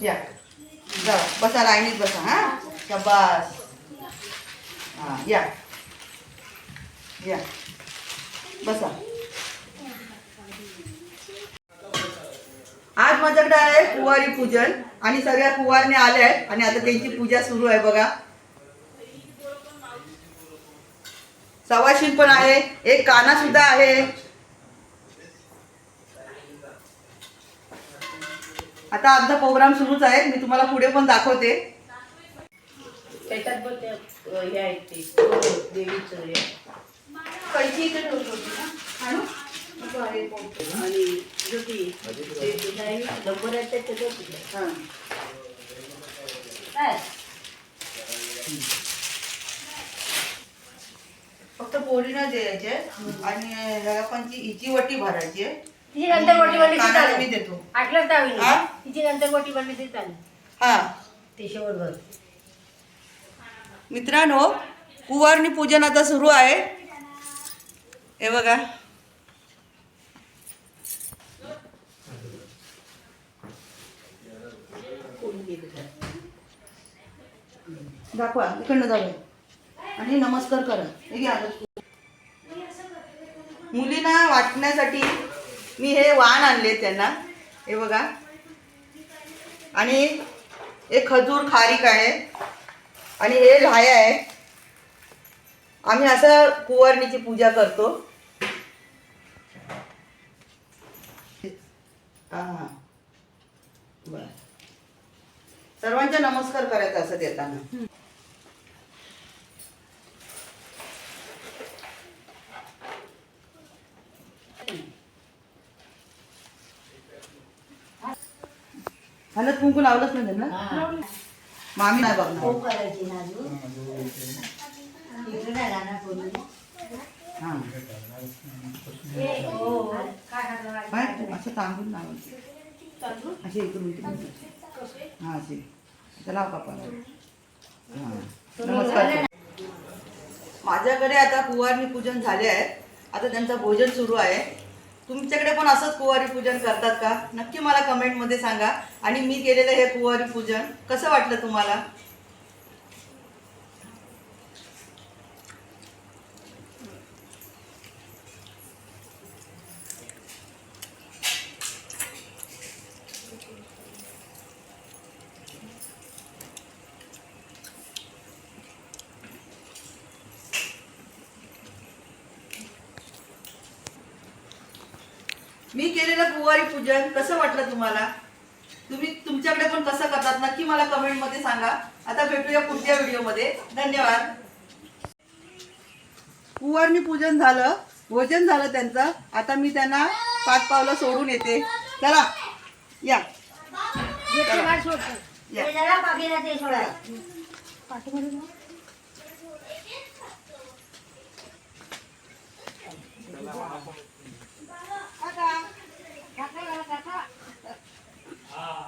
या. जा बसा लाईनीत बसा हा? शबास. हा या. या. बसा. आज माझ्याकडे आहे कुवारी पूजन आणि सगळ्या कुवारने आल्या आहेत आणि आता त्यांची पूजा सुरू आहे बघा. सवाशीन पण आहे एक काना सुद्धा आहे. आता आमचा प्रोग्राम सुरूच आहे. मी तुम्हाला पुढे पण दाखवते. त्याच्यात. हा. काय? फक्त पोळीनं द्यायचे आणि पण हिची वटी भरायची आहे. तिची नंतर मोठी बनली ती कानाला मी चालेल देतो आटलंच दावी हा? तिची नंतर मोठी बनली ती चालेल हा. ते शेवटभर. मित्रांनो कुवारणी पूजन आता सुरू आहे. हे बघा? दाखवा इकडनं जाऊया. आणि नमस्कार करा. हे घ्या. मुलींना वाटण्यासाठी मी हे वाण आणले त्यांना. हे बघा. आणि एक खजूर खारीक आहे. आणि हे लाया आहे. आम्ही असं कुवारणीची पूजा करतो. सर्वांचा नमस्कार करायचा असं देताना. हलत कुंकू लावलंच नाही त्यांना? हा. मामी नाही बघणार. हो करायची ना अजून. इकडे. नाही राहणार कोणी. हा. हो. काय असं तांदूळ लावायचे असे इकडून तिकडून हा असे. आता लाव हा. नमस्कार. माझ्याकडे आता कुवारणी पूजन झाले आहे. आता त्यांचं भोजन सुरू आहे. तुमच्याकडे पण असंच कुवारी पूजन करतात का? नक्की मला कमेंटमध्ये सांगा. आणि मी केलेलं हे कुवारी पूजन कसं वाटलं तुम्हाला? मी केलेलं कुवारी पूजन कसं वाटलं तुम्हाला? तुम्ही तुमच्याकडे पण कसं करतात? नक्की मला कमेंटमध्ये सांगा. आता भेटूया पुढच्या व्हिडिओमध्ये. धन्यवाद. कुवारणी पूजन झालं भोजन झालं त्यांचं. आता मी त्यांना पाच पावलं सोडून येते. चला या. या.